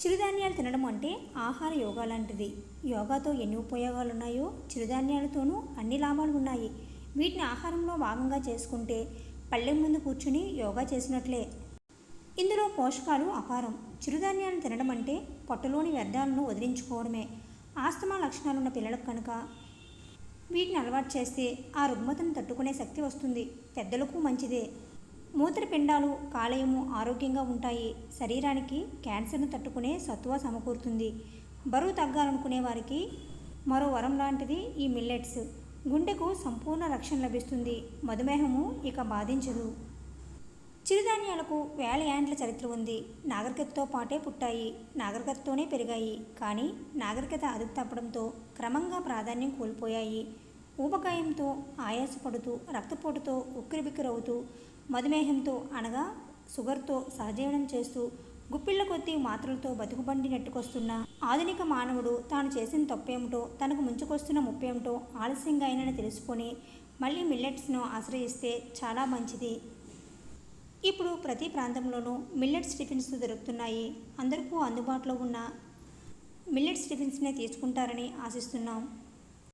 చిరుధాన్యాలు తినడం అంటే ఆహార యోగా లాంటిది యోగాతో ఎన్ని ఉపయోగాలు ఉన్నాయో చిరుధాన్యాలతోనూ అన్ని లాభాలు ఉన్నాయి వీటిని ఆహారంలో భాగంగా చేసుకుంటే పళ్ళెం ముందు కూర్చుని యోగా చేసినట్లే. ఇందులో పోషకాలు అపారం. చిరుధాన్యాలను తినడం అంటే పొట్టలోని వ్యర్థాలను వదిలించుకోవడమే. ఆస్తమా లక్షణాలున్న పిల్లలకు కనుక వీటిని అలవాటు చేస్తే ఆ రుగ్మతను తట్టుకునే శక్తి వస్తుంది. పెద్దలకు మంచిదే. మూత్రపిండాలు కాలేయము ఆరోగ్యంగా ఉంటాయి. శరీరానికి క్యాన్సర్ను తట్టుకునే సత్వ సమకూరుతుంది. బరువు తగ్గాలనుకునే వారికి మరో వరం లాంటిది ఈ మిల్లెట్స్. గుండెకు సంపూర్ణ రక్షణ లభిస్తుంది. మధుమేహము ఇక బాధించదు. చిరుధాన్యాలకు వేల యాండ్ల చరిత్ర ఉంది. నాగరికతతో పాటే పుట్టాయి. నాగరికతతోనే పెరిగాయి. కానీ నాగరికత అదుపు తప్పడంతో క్రమంగా ప్రాధాన్యం కోల్పోయాయి. ఊబకాయంతో ఆయాసపడుతూ రక్తపోటుతో ఉక్కిరిబిక్కిరవుతూ మధుమేహంతో అనగా షుగర్తో సహజీవనం చేస్తూ గుప్పిళ్ళ కొద్దీ మాత్రలతో బతుకుబండి నెట్టుకొస్తున్న ఆధునిక మానవుడు తాను చేసిన తప్పేమిటో తనకు ముంచుకొస్తున్న ముప్పేమిటో ఆలస్యంగా అయినని తెలుసుకొని మళ్ళీ మిల్లెట్స్ను ఆశ్రయిస్తే చాలా మంచిది. ఇప్పుడు ప్రతి ప్రాంతంలోనూ మిల్లెట్స్ టిఫిన్స్ దొరుకుతున్నాయి. అందరికీ అందుబాటులో ఉన్న మిల్లెట్స్ టిఫిన్స్నే తీసుకుంటారని ఆశిస్తున్నాం.